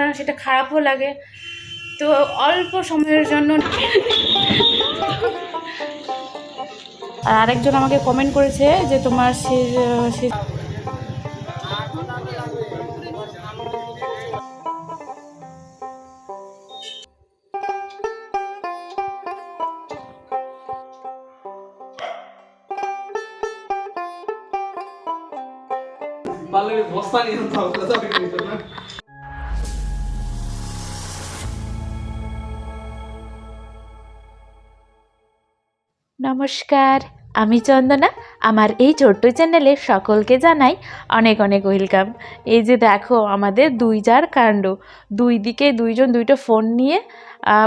না সেটা খারাপও লাগে। তো অল্প সময়ের জন্য আর আরেকজন আমাকে কমেন্ট করেছে যে তোমার সে বস্তা নিয়ে নমস্কার, আমি চন্দনা। আমার এই ছোট্ট চ্যানেলে সকলকে জানাই অনেক অনেক ওয়েলকাম। এই যে দেখো, আমাদের দুই যার কাণ্ড। দুই দিকে দুইজন দুইটা ফোন নিয়ে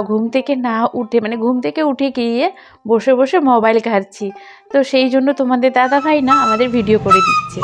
ঘুম থেকে না উঠে মানে ঘুম থেকে উঠে গিয়ে বসে বসে মোবাইল ঘাটছি। তো সেই জন্য তোমাদের দাদা ভাই না আমাদের ভিডিও করে দিচ্ছে।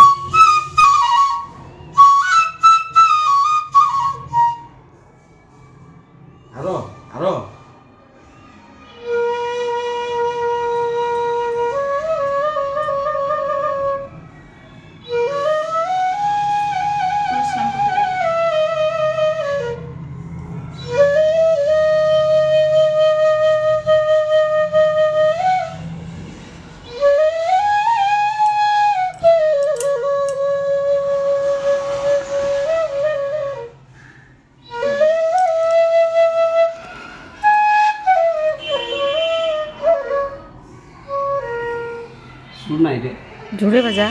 ঝুড়ে ভাজা।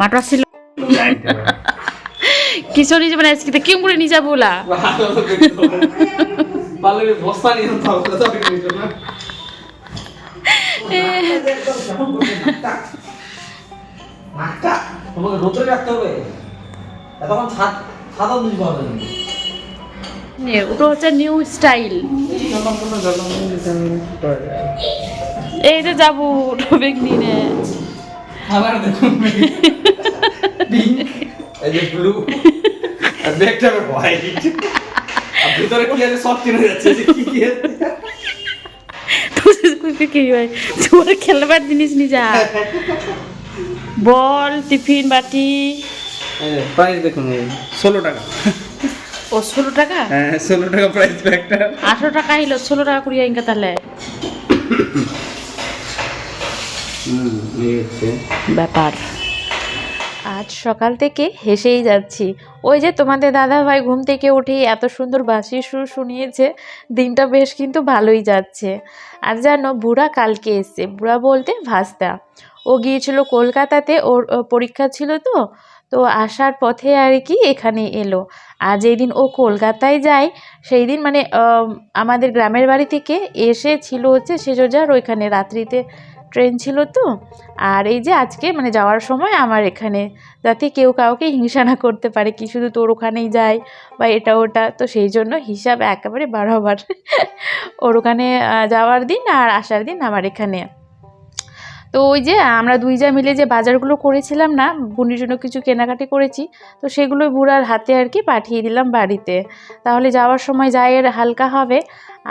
মাটর ছিল। কিশোরী জীবনে আজকে কেউ করে নিয়ে যাব ওলা। হচ্ছে নিউ স্টাইল এই যে যাব টপিক নিয়ে আবার দেখুন এই যে ব্লু আর ব্যাগটা হোয়াইট আর ভিতরে কি আছে? সব কিনে যাচ্ছে। যে কি কি আছে? কি হয়? তোর খেলবার জিনিস নিয়ে যা। বল টিফিন বাটি। প্রাইস দেখুন ষোলো টাকা। ও ষোলো টাকা? হ্যাঁ ষোলো টাকা প্রাইস ব্যাগটা আঠারো টাকা হইল ষোলো টাকা করিয়া ইনকা তাহলে। ব্যাপার। আজ সকাল থেকে হেসেই যাচ্ছি। ওই যে তোমাদের দাদা ভাই ঘুম থেকে উঠেই এত সুন্দর বাসি সুর শুনিয়েছে, দিনটা বেশ কিন্তু ভালোই যাচ্ছে। আর জানো, বুড়া কালকে এসছে, বুড়া বলতে ভাস্তা। ও গিয়েছিল কলকাতাতে, ওর পরীক্ষা ছিল তো তো আসার পথে আর কি এখানে এলো। আর যেই দিন ও কলকাতায় যায় সেই দিন মানে আমাদের গ্রামের বাড়ি থেকে এসে ছিল হচ্ছে সেজোজার ওইখানে রাত্রিতে ট্রেন ছিল তো। আর এই যে আজকে মানে যাওয়ার সময় আমার এখানে, যাতে কেউ কাউকে হিংসা না করতে পারে কি শুধু তোর ওখানেই যায় বা এটা ওটা, তো সেই জন্য হিসাব একেবারে বারবার ওর ওখানে যাওয়ার দিন আর আসার দিন আমার এখানে। তো ওই যে আমরা দুই যা মিলে যে বাজারগুলো করেছিলাম না, বুনির জন্য কিছু কেনাকাটি করেছি, তো সেগুলো বুড়ার হাতে আর কি পাঠিয়ে দিলাম বাড়িতে। তাহলে যাওয়ার সময় যায়ের হালকা হবে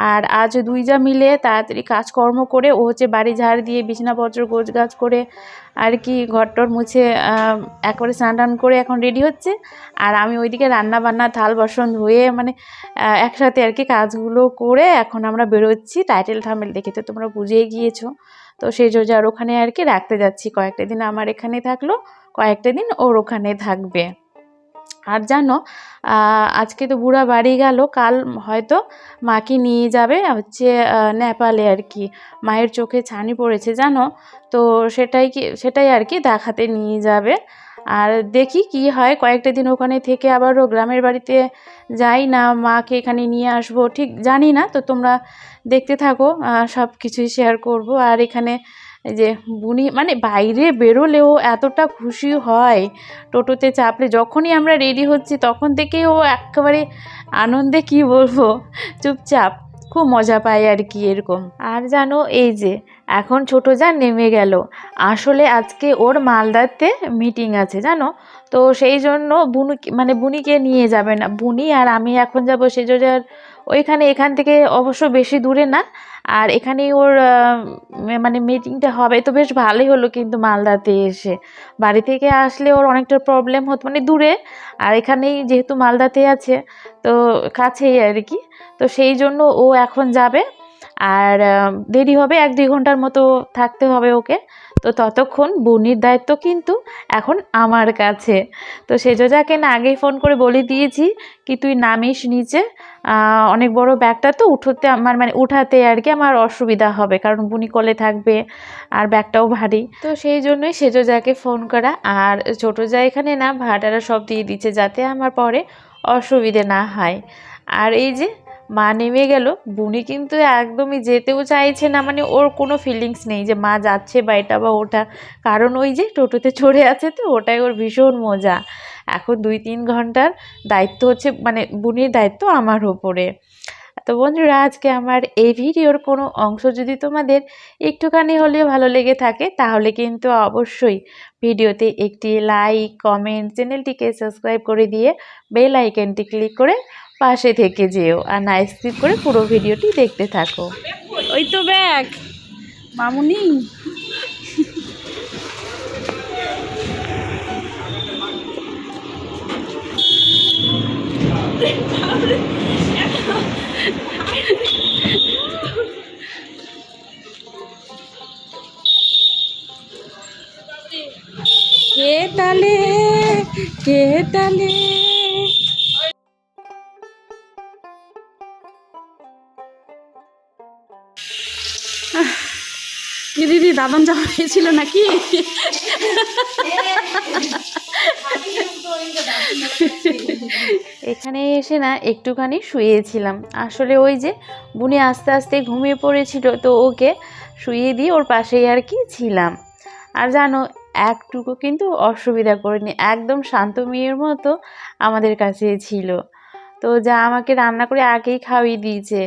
আর আজ দুই যা মিলে তাড়াতাড়ি কাজকর্ম করে ও হচ্ছে বাড়ি ঝাড় দিয়ে বিছানাপত্র গোছ গাছ করে আর কি ঘরটর মুছে একবারে স্নান টান করে এখন রেডি হচ্ছে। আর আমি ওইদিকে রান্না বান্না থাল বাসন ধুয়ে মানে একসাথে আর কি কাজগুলো করে এখন আমরা বেরোচ্ছি টাইটেল থামেল দেখে। তো তোমরা বুঝেই গিয়েছো। তো সেই জন্য আর ওখানে আর কি রাখতে যাচ্ছি। কয়েকটা দিন আমার এখানে থাকল, কয়েকটা দিন ওর ওখানে থাকবে। আর জানো আজকে তো বুড়া বাড়ি গেল, কাল হয়তো মাকে নিয়ে যাবে হচ্ছে নেপালে আর কি। মায়ের চোখে ছানি পড়েছে, জানো? তো সেটাই কি, সেটাই আর কি দেখাতে নিয়ে যাবে। আর দেখি কি হয়, কয়েকটা দিন ওখানে থেকে আবারও গ্রামের বাড়িতে যাই না, মাকে এখানে নিয়ে আসব, ঠিক জানি না, তো তোমরা দেখতে থাকো সব কিছুই শেয়ার করব। আর এখানে যে বুনি মানে বাইরে বেরোলেও এতটা খুশি হয় টোটোতে চাপলে, যখনই আমরা রেডি হচ্ছি তখন থেকেই ও একেবারে আনন্দে কি বলব, চুপচাপ, খুব মজা পায় আর কি এরকম। আর জানো, এই যে এখন ছোটো যা নেমে গেল, আসলে আজকে ওর মালদাতে মিটিং আছে, জানো? তো সেই জন্য বুনু মানে বুনিকে নিয়ে যাবে না, বুনি আর আমি এখন যাব সেজোজার ওইখানে এখান থেকে অবশ্য বেশি দূরে না। আর এখানেই ওর মানে মিটিংটা হবে। তো বেশ ভালোই হলো কিন্তু মালদাতে এসে। বাড়ি থেকে আসলে ওর অনেকটা প্রবলেম হতো মানে দূরে। আর এখানেই যেহেতু মালদাতে আছে, তো কাছেই আর কি। তো সেই জন্য ও এখন যাবে। আর দেরি হবে, এক দুই ঘণ্টার মতো থাকতে হবে ওকে। তো ততক্ষণ বুনির দায়িত্ব কিন্তু এখন আমার কাছে। তো সেজোজাকে না আগেই ফোন করে বলে দিয়েছি কি তুই নামিস নিচে। অনেক বড় ব্যাগটা তো উঠোতে আমার মানে উঠাতে আর কি আমার অসুবিধা হবে, কারণ বুনি কোলে থাকবে আর ব্যাগটাও ভারী। তো সেই জন্যই সেজোজাকে ফোন করা আর ছোটো যা এখানে না ভাড়াটা সব দিয়ে দিচ্ছে যাতে আমার পরে অসুবিধে না হয়। আর এই যে মা নেমে গেল। বুনি কিন্তু একদমই যেতেও চাইছে না মানে ওর কোনো ফিলিংস নেই যে মা যাচ্ছে বা এটা বা ওটা। কারণ ওই যে টোটোতে চড়ে আছে তো, ওটাই ওর ভীষণ মজা। এখন দুই তিন ঘণ্টার দায়িত্ব হচ্ছে মানে বুনির দায়িত্ব আমার ওপরে। তো বন্ধুরা, আজকে আমার এই ভিডিওর কোনো অংশ যদি তোমাদের একটুখানি হলেও ভালো লেগে থাকে, তাহলে কিন্তু অবশ্যই ভিডিওতে একটি লাইক কমেন্ট চ্যানেলটিকে সাবস্ক্রাইব করে দিয়ে বেল আইকনটি ক্লিক করে পাশে থেকে যেও আর না স্কিপ করে পুরো ভিডিওটি দেখতে থাকো। ওই তো ব্যাগ। মামুনি। কে তালে? কে তালে? দিদি দাদন যাওয়া হয়েছিল নাকি? এখানে এসে না একটুখানি শুয়েছিলাম। আসলে ওই যে বুনি আস্তে আস্তে ঘুমিয়ে পড়েছিল, তো ওকে শুয়ে দিয়ে ওর পাশেই আর কি ছিলাম। আর জানো, একটুকু কিন্তু অসুবিধা করেনি, একদম শান্ত মেয়ের মতো আমাদের কাছে ছিল। তো যা আমাকে রান্না করে আগেই খাওয়িয়ে দিয়েছে,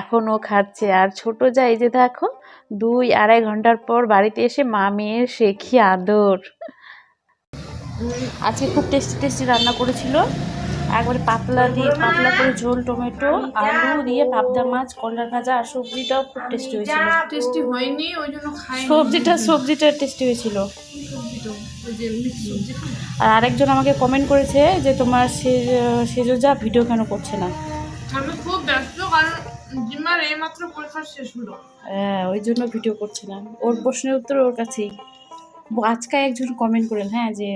এখন ও খাচ্ছে। আর ছোট যা, এই যে দেখো দুই আড়াই ঘণ্টার পর বাড়িতে এসে মা মেয়ের শেখি আদর। আজকে খুব টেস্টি টেস্টি রান্না করেছিল। একবারে পাতলা দিয়ে পাতলা করে ঝোল টমেটো আলু দিয়ে পাবদা মাছ কলার ভাজা আর সবজিটাও খুব টেস্টি হয়েছিল। টেস্টি হয়নি ওই জন্য সবজিটা সবজিটা টেস্টি হয়েছিল। যে আর আরেকজন আমাকে কমেন্ট করেছে যে তোমার সে- সেজোজা ভিডিও কেন করছে না। জিম্মার এইমাত্র পরীক্ষা শেষ হলো। হ্যাঁ ওই জন্য ভিডিও করছে না ওর প্রশ্নের উত্তর ওর কাছেই। আজকে একজন কমেন্ট করেন হ্যাঁ যে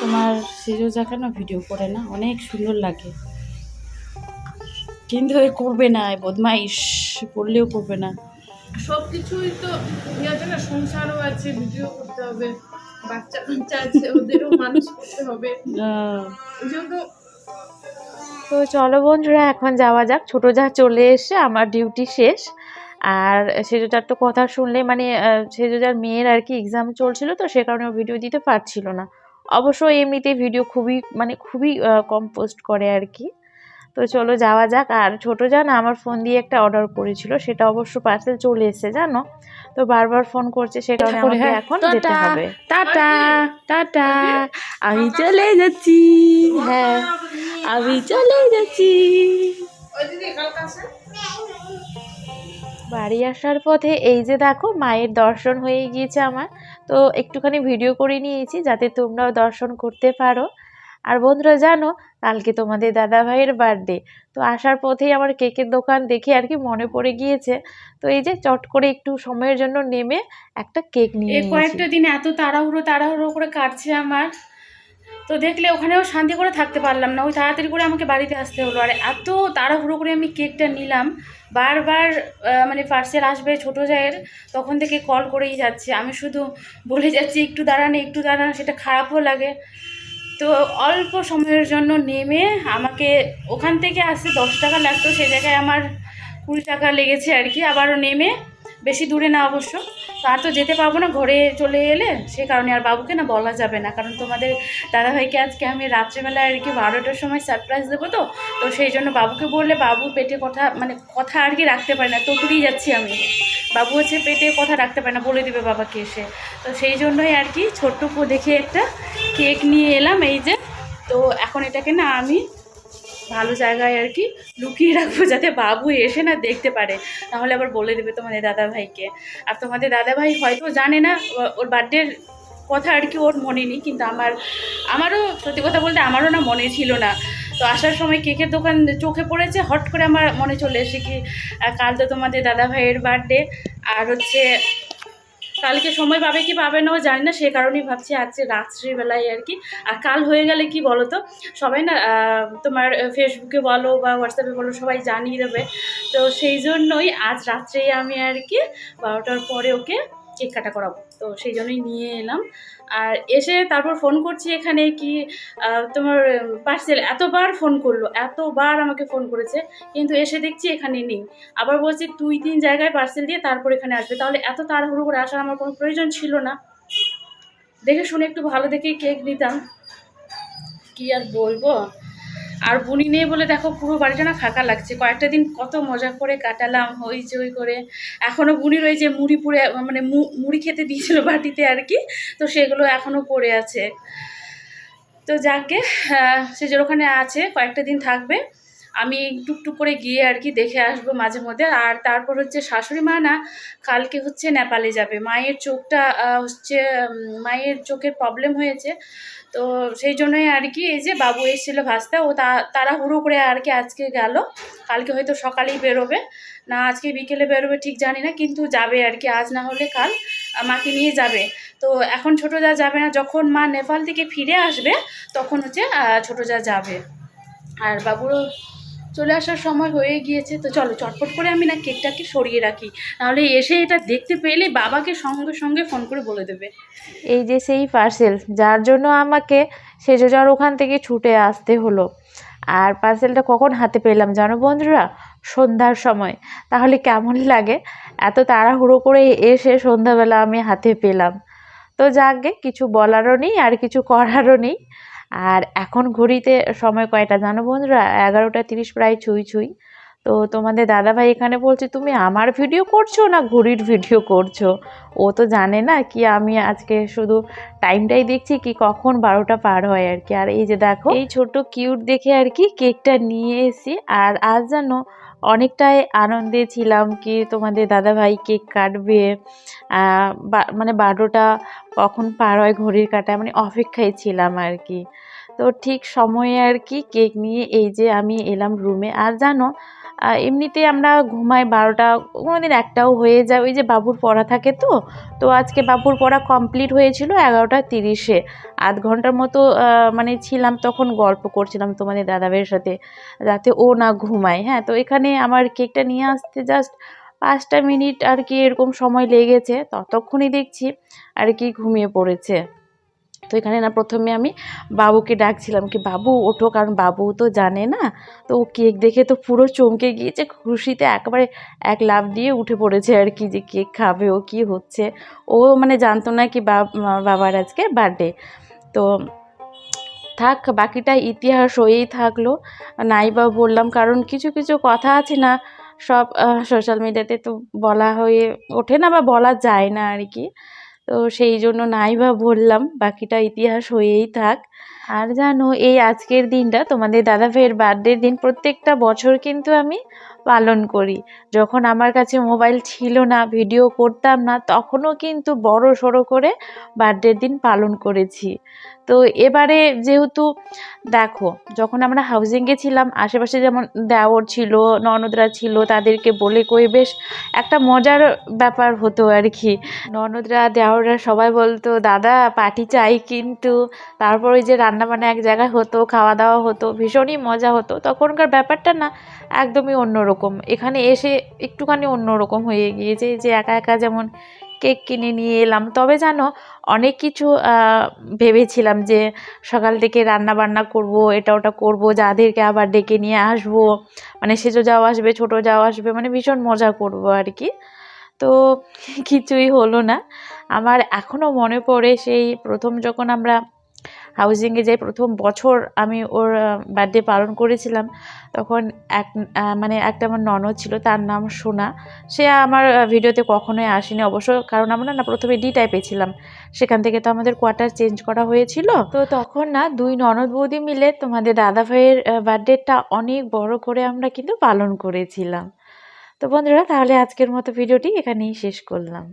তোমার সেজোজা কেন ভিডিও করে না? অনেক সুন্দর লাগে। কিন্তু এ করবে না বদমাইশ। করলেও করবে না। সব কিছুই তো ইয়ে না সংসারও আছে ভিডিও করতে হবে বাচ্চা কাচ্চা আছে ওদেরও মানুষ করতে হবে। ওই জন্য তো চলো বন্ধুরা, এখন যাওয়া যাক। ছোটো যা চলে এসে, আমার ডিউটি শেষ। আর সেজোজার তো কথা শুনলে মানে সেজোজার মেয়ের আর কি এক্সাম চলছিল তো, সে কারণে ও ভিডিও দিতে পারছিল না। অবশ্য এমনিতে ভিডিও খুবই মানে খুবই কম পোস্ট করে আর কি। তো চলো যাওয়া যাক। আর ছোট যা না আমার ফোন দিয়ে একটা অর্ডার করেছিল সেটা অবশ্য পার্সেল চলে এসেছে জানো? তো বারবার ফোন করছে সে কারণে আমাকে হ্যাঁ। এখন যেতে টাটা, হবে। টাটা টাটা আমি চলে যাচ্ছি। হ্যাঁ আমি চলে যাচ্ছি। বাড়ি আসার পথে এই যে দেখো মায়ের দর্শন হয়ে গিয়েছে আমার। তো একটুখানি ভিডিও করে নিয়েছি যাতে তোমরাও দর্শন করতে পারো। আর বন্ধুরা জানো কালকে তোমাদের দাদা ভাইয়ের বার্থডে তো আসার পথেই আমার কেকের দোকান দেখে আর কি মনে পড়ে গিয়েছে। তো এই যে চট করে একটু সময়ের জন্য নেমে একটা কেক নিয়ে কয়েকটা দিন এত তাড়াহুড়ো তাড়াহুড়ো করে কাটছে আমার। তো দেখলে ওখানেও শান্তি করে থাকতে পারলাম না। ওই তাড়াতাড়ি করে আমাকে বাড়িতে আসতে হলো। আর এত তাড়াহুড়ো করে আমি কেকটা নিলাম। বারবার মানে পার্সেল আসবে ছোটো জায়ের তখন থেকে কল করেই যাচ্ছে। আমি শুধু বলে যাচ্ছি একটু দাঁড়ান একটু দাঁড়ান সেটা খারাপও লাগে। তো অল্প সময়ের জন্য নেমে আমাকে ওখান থেকে আসতে দশ টাকা লাগতো সে জায়গায় আমার কুড়ি টাকা লেগেছে আর কি। আবারও নেমে বেশি দূরে না অবশ্য। তো আর তো যেতে পারব না, ঘরে চলে এলে সে কারণে আর বাবুকে না বলা যাবে না। কারণ তোমাদের দাদাভাইকে আজকে আমি রাত্রেবেলায় আর কি বারোটার সময় সারপ্রাইজ দেবো তো তো সেই জন্য বাবুকে বললে বাবু পেটে কথা মানে কথা আর কি রাখতে পারে না তোতরেই যাচ্ছি আমি। বাবু হচ্ছে পেটে কথা রাখতে পারে না, বলে দেবে বাবাকে এসে। তো সেই জন্যই আর কি ছোট্ট দেখে একটা কেক নিয়ে এলাম, এই যে। তো এখন এটাকে না আমি ভালো জায়গায় আর কি লুকিয়ে রাখব যাতে বাবু এসে না দেখতে পারে। তাহলে আবার বলে দেবে তোমাদের দাদা ভাইকে আর তোমাদের দাদা ভাই হয়তো জানে না ওর বার্থডের কথা আর কি ওর মনে নেই, কিন্তু আমার, আমারও সত্যি কথা বলতে আমারও না মনে ছিল না। তো আসার সময় কেকের দোকান চোখে পড়েছে, হট করে আমার মনে চলে এসে কি কাল তো তোমাদের দাদা ভাইয়ের বার্থডে আর হচ্ছে কালকে সময় পাবে কি পাবে না জানি না, সে কারণেই ভাবছি আজকে রাত্রিবেলায় আর কি। আর কাল হয়ে গেলে কি বলো তো সবাই না তোমার ফেসবুকে বলো বা হোয়াটসঅ্যাপে বলো, সবাই জানিয়ে দেবে। তো সেই জন্যই আজ রাত্রেই আমি আর কি বারোটার পরে ওকে কেক কাটা করাবো। তো সেই জন্যই নিয়ে এলাম। আর এসে তারপর ফোন করছি এখানে কি তোমার পার্সেল এতবার ফোন করল, এতবার আমাকে ফোন করেছে, কিন্তু এসে দেখছি এখানে নেই। আবার বলছি দুই, তিন জায়গায় পার্সেল দিয়ে তারপর এখানে আসবে। তাহলে এত তাড়াহুড়ো করে আসার আমার কোনো প্রয়োজন ছিল না। দেখে শুনে একটু ভালো দেখে কেক নিতাম। কি আর বলব? আর বুনি নেই বলে দেখো পুরো বাড়িটা না ফাঁকা লাগছে। কয়েকটা দিন কত মজা করে কাটালাম, হই চই করে। এখনও বুনির ওই যে মুড়ি পুড়ে মানে মুড়ি খেতে দিয়েছিল বাটিতে আর কি, তো সেগুলো এখনও পড়ে আছে। তো যাকে সে যে ওখানে আছে, কয়েকটা দিন থাকবে। আমি টুকটুক করে গিয়ে আর কি দেখে আসব মাঝে মধ্যে। আর তারপর হচ্ছে শাশুড়ি মা না, কালকে হচ্ছে নেপালে যাবে। মায়ের চোখটা হচ্ছে মায়ের চোখের প্রবলেম হয়েছে। তো সেই জন্যই আর কি এই যে বাবু এসেছিল ভাস্তা, ও তা, তাড়াহুড়ো করে আর কি আজকে গেল। কালকে হয়তো সকালেই বেরোবে। না, আজকে বিকেলে বেরোবে ঠিক জানি না, কিন্তু যাবে আর কি। আজ না হলে কাল মাকে নিয়ে যাবে। তো এখন ছোটো যা যাবে না, যখন মা নেপাল থেকে ফিরে আসবে, তখন হচ্ছে ছোটো যা যাবে। আর বাবুরও চলে আসার সময় হয়ে গিয়েছে, তো চলো চটপট করে আমি না কেকটাকে সরিয়ে রাখি। নাহলে এসে এটা দেখতে পেলে বাবাকে সঙ্গে সঙ্গে ফোন করে বলে দেবে। এই যে সেই পার্সেল, যার জন্য আমাকে সেজোজার ওখান থেকে ছুটে আসতে হলো। আর পার্সেলটা কখন হাতে পেলাম জানো বন্ধুরা? সন্ধ্যার সময়। তাহলে কেমন লাগে? এত তাড়াহুড়ো করে এসে সন্ধ্যাবেলা আমি হাতে পেলাম। তো যাকে কিছু বলারও নেই আর কিছু করারও নেই। আর এখন ঘড়িতে সময় কয়টা জানো বন্ধুরা? এগারোটা তিরিশ, প্রায় ছুঁই ছুঁই। তো তোমাদের দাদাভাই এখানে বলছে, তুমি আমার ভিডিও করছ না ঘড়ির ভিডিও করছ? ও তো জানে না কি আমি আজকে শুধু টাইমটাই দেখছি কি কখন বারোটা পার হয় আর কি। আর এই যে দেখো, এই ছোট কিউট দেখে আর কি কেকটা নিয়ে এসি আর আজ জানো অনেকটাই আনন্দে ছিলাম কি তোমাদের দাদাভাই কেক কাটবে মানে বারোটা কখন পার হয় ঘড়ির কাটায় মানে অপেক্ষায় ছিলাম আর কি। তো ঠিক সময়ে আর কি কেক নিয়ে এই যে আমি এলাম রুমে। আর জানো এমনিতে আমরা ঘুমাই বারোটা, কোনোদিন একটাও হয়ে যায়, ওই যে বাবুর পড়া থাকে তো তো আজকে বাবুর পড়া কমপ্লিট হয়েছিল এগারোটা তিরিশে। আধ ঘণ্টার মতো মানে ছিলাম, তখন গল্প করছিলাম তোমাদের দাদাভাইয়ের সাথে, যাতে ও না ঘুমায়। হ্যাঁ তো এখানে আমার কেকটা নিয়ে আসতে জাস্ট পাঁচটা মিনিট আর কি এরকম সময় লেগেছে, ততক্ষণই দেখছি আর কি ঘুমিয়ে পড়েছে। তো এখানে না প্রথমে আমি বাবুকে ডাকছিলাম কি, বাবু, ওঠো, কারণ বাবু তো জানে না। তো ও কেক দেখে তো পুরো চমকে গিয়েছে, খুশিতে একেবারে এক লাফ দিয়ে উঠে পড়েছে আর কি, যে কেক খাবে ও, কি হচ্ছে? ও মানে জানতো না কি, বাব- বাবার আজকে বার্থডে। তো থাক, বাকিটা ইতিহাস হয়েই থাকল। নাই বা বললাম, কারণ কিছু কিছু কথা আছে না, সব সোশ্যাল মিডিয়াতে তো বলা হয়ে ওঠে না বা বলা যায় না আর কি। তো সেই জন্য নাই বা বললাম, বাকিটা ইতিহাস হয়েই থাক। আর জানো, এই আজকের দিনটা তোমাদের দাদা ভাইয়ের বার্থডের দিন, প্রত্যেকটা বছর কিন্তু আমি পালন করি। যখন আমার কাছে মোবাইল ছিল না, ভিডিও করতাম না, তখনও কিন্তু বড় সড়ো করে বার্থডের দিন পালন করেছি। তো এবারে যেহেতু, দেখো, যখন আমরা হাউজিংয়ে ছিলাম, আশেপাশে যেমন দেওর ছিল, ননদরা ছিল, তাদেরকে বলে কই বেশ একটা মজার ব্যাপার হতো আর কি ননদরা, দেওররা সবাই বলতো, দাদা, পার্টি চাই কিন্তু। তারপর ওই যে রান্নাবান্না এক জায়গায় হতো, খাওয়া দাওয়া হতো, ভীষণই মজা হতো। তখনকার ব্যাপারটা না, একদমই অন্যরকম। এখানে এসে একটুখানি অন্যরকম হয়ে গিয়েছে যে একা একা যেমন কেক কিনে নিয়ে এলাম। তবে জানো, অনেক কিছু ভেবেছিলাম যে সকাল থেকে রান্না বান্না করব, এটা ওটা করব, যাদেরকে আবার ডেকে নিয়ে আসব মানে সেজো যাও আসবে, ছোটো যাও আসবে মানে ভীষণ মজা করব আর কি। তো কিছুই হলো না। আমার এখনও মনে পড়ে সেই প্রথম যখন আমরা হাউজিংয়ে যে প্রথম বছর আমি ওর বার্থডে পালন করেছিলাম, তখন এক মানে একটা আমার ননদ ছিল, তার নাম সোনা। সে আমার ভিডিওতে কখনোই আসেনি অবশ্য, কারণ আমরা না প্রথমে ডি টাইপে ছিলাম। সেখান থেকে তো আমাদের কোয়ার্টার চেঞ্জ করা হয়েছিল। তো তখন না দুই ননদ বৌদি মিলে তোমাদের দাদা ভাইয়ের বার্থডেটা অনেক বড় করে আমরা কিন্তু পালন করেছিলাম। তো বন্ধুরা, তাহলে আজকের মতো ভিডিওটি এখানেই শেষ করলাম।